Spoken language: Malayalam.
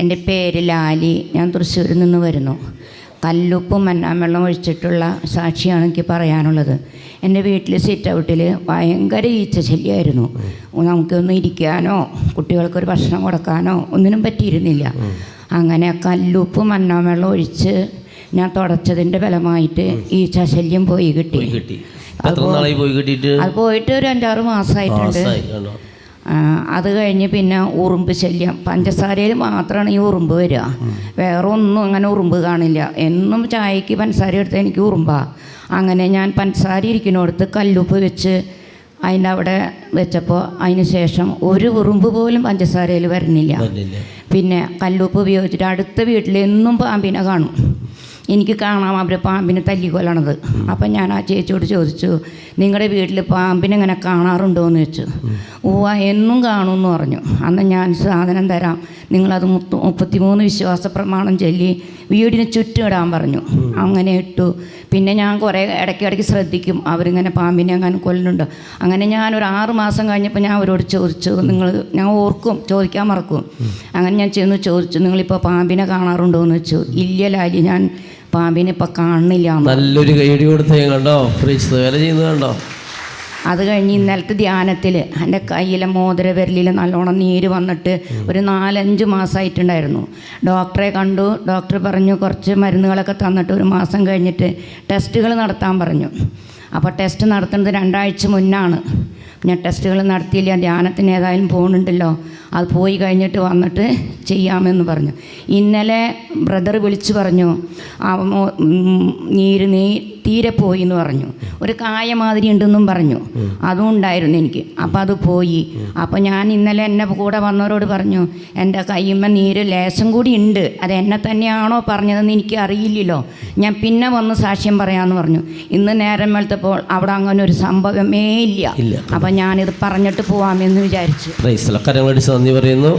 എന്റെ പേര് ലാലി. ഞാൻ തൃശ്ശൂരിൽ നിന്ന് വരുന്നു. കല്ലുപ്പും മന്നാമെള്ളം ഒഴിച്ചിട്ടുള്ള സാക്ഷിയാണ് എനിക്ക് പറയാനുള്ളത്. എന്റെ വീട്ടിൽ സിറ്റ് ഔട്ടിൽ ഭയങ്കര ഈച്ച ശല്യമായിരുന്നു നമുക്കൊന്നും ഇരിക്കാനോ കുട്ടികൾക്കൊരു ഭക്ഷണം കൊടുക്കാനോ ഒന്നിനും പറ്റിയിരുന്നില്ല. അങ്ങനെ കല്ലുപ്പും മന്നാമെള്ളം ഒഴിച്ച് ഞാൻ തുടച്ചതിന്റെ ഫലമായിട്ട് ഈച്ച ശല്യം പോയി കിട്ടി. അത് പോയിട്ട് ഒരു അഞ്ചാറ് മാസമായിട്ടുണ്ട് അത് കഴിഞ്ഞ് പിന്നെ ഉറുമ്പ് ശല്യം. പഞ്ചസാരയിൽ മാത്രമാണ് ഈ ഉറുമ്പ് വരിക വേറെ ഒന്നും അങ്ങനെ ഉറുമ്പ് കാണില്ല. എന്നും ചായക്ക് പഞ്ചസാര എടുത്താൽ എനിക്ക് ഉറുമ്പാ. അങ്ങനെ ഞാൻ പഞ്ചസാര ഇരിക്കുന്നിടത്ത് കല്ലുപ്പ് വെച്ച് അതിന്റെ അവിടെ വെച്ചപ്പോൾ അതിന് ശേഷം ഒരു ഉറുമ്പ് പോലും പഞ്ചസാരയിൽ വരണില്ല. വരുന്നില്ല പിന്നെ കല്ലുപ്പ് ഉപയോഗിച്ചിട്ട് അടുത്ത വീട്ടിൽ എന്നും പാമ്പിനെ കാണും. എനിക്ക് കാണാം അവർ പാമ്പിനെ തല്ലിക്കൊല്ലണത്. അപ്പം ഞാൻ ആ ചേച്ചിയോട് ചോദിച്ചു നിങ്ങളുടെ വീട്ടിൽ പാമ്പിനെ ഇങ്ങനെ കാണാറുണ്ടോ എന്ന് ചോദിച്ചു. ഉവ്വ എന്നും കാണുമെന്ന് പറഞ്ഞു. അന്ന് ഞാൻ സാധനം തരാം. നിങ്ങളത് മുത്ത് മുപ്പത്തിമൂന്ന് വിശ്വാസ പ്രമാണം ചൊല്ലി വീടിന് ചുറ്റും ഇടാൻ പറഞ്ഞു. അങ്ങനെ ഇട്ടു. പിന്നെ ഞാൻ കുറേ ഇടയ്ക്കിടയ്ക്ക് ഇടയ്ക്ക് ശ്രദ്ധിക്കും. അവരിങ്ങനെ പാമ്പിനെ അങ്ങനെ കൊല്ലുന്നുണ്ട്? അങ്ങനെ ഞാൻ ഒരു ആറ് മാസം കഴിഞ്ഞപ്പോൾ ഞാൻ അവരോട് ചോദിച്ചു നിങ്ങൾ ഞാൻ ഓർക്കും ചോദിക്കാൻ മറക്കും. അങ്ങനെ ഞാൻ ചെന്ന് ചോദിച്ചു നിങ്ങളിപ്പോൾ പാമ്പിനെ കാണാറുണ്ടോ എന്ന് വെച്ചു ഇല്ല ലാലി ഞാൻ പാമ്പിനെ ഇപ്പൊ കാണുന്നില്ല നല്ലൊരു കൈടി കൊടുത്തോ കണ്ടോ? ഫ്രീസ് വേല ചെയ്യുന്നത് കണ്ടോ? അത് കഴിഞ്ഞ് ഇന്നലത്തെ ധ്യാനത്തിൽ എന്റെ കയ്യിലെ മോതിര വിരലിൽ നല്ലോണം നീര് വന്നിട്ട് ഒരു നാലഞ്ച് മാസമായിട്ടുണ്ടായിരുന്നു ഡോക്ടറെ കണ്ടു. ഡോക്ടർ പറഞ്ഞു കുറച്ച് മരുന്നുകളൊക്കെ തന്നിട്ട് ഒരു മാസം കഴിഞ്ഞിട്ട് ടെസ്റ്റുകൾ നടത്താൻ പറഞ്ഞു. അപ്പോൾ ടെസ്റ്റ് നടത്തുന്നത് രണ്ടാഴ്ച മുന്നാണ്. ഞാൻ ടെസ്റ്റുകൾ നടത്തിയില്ല ധ്യാനത്തിന് ഏതായാലും പോകുന്നുണ്ടല്ലോ അത് പോയി കഴിഞ്ഞിട്ട് വന്നിട്ട് ചെയ്യാമെന്ന് പറഞ്ഞു. ഇന്നലെ ബ്രദർ വിളിച്ചു പറഞ്ഞു നീര് നീ തീരെ പോയി എന്ന് പറഞ്ഞു. ഒരു കായ മാതിരി ഉണ്ടെന്നും പറഞ്ഞു. അതും ഉണ്ടായിരുന്നു എനിക്ക്. അപ്പോൾ അത് പോയി. അപ്പോൾ ഞാൻ ഇന്നലെ എന്നെ കൂടെ വന്നവരോട് പറഞ്ഞു എന്റെ കയ്യുമ്മ നീര് ലേശം കൂടി ഉണ്ട്. അത് എന്നെ തന്നെയാണോ പറഞ്ഞതെന്ന് എനിക്ക് അറിയില്ലല്ലോ. ഞാൻ പിന്നെ വന്ന് സാക്ഷ്യം പറയാമെന്ന് പറഞ്ഞു. ഇന്ന് നേരം വെളുത്തപ്പോൾ അവിടെ അങ്ങനെ ഒരു സംഭവമേ ഇല്ല. അപ്പം ഞാനിത് പറഞ്ഞിട്ട് പോവാമെന്ന് വിചാരിച്ചു. നന്ദി പറയുന്നു.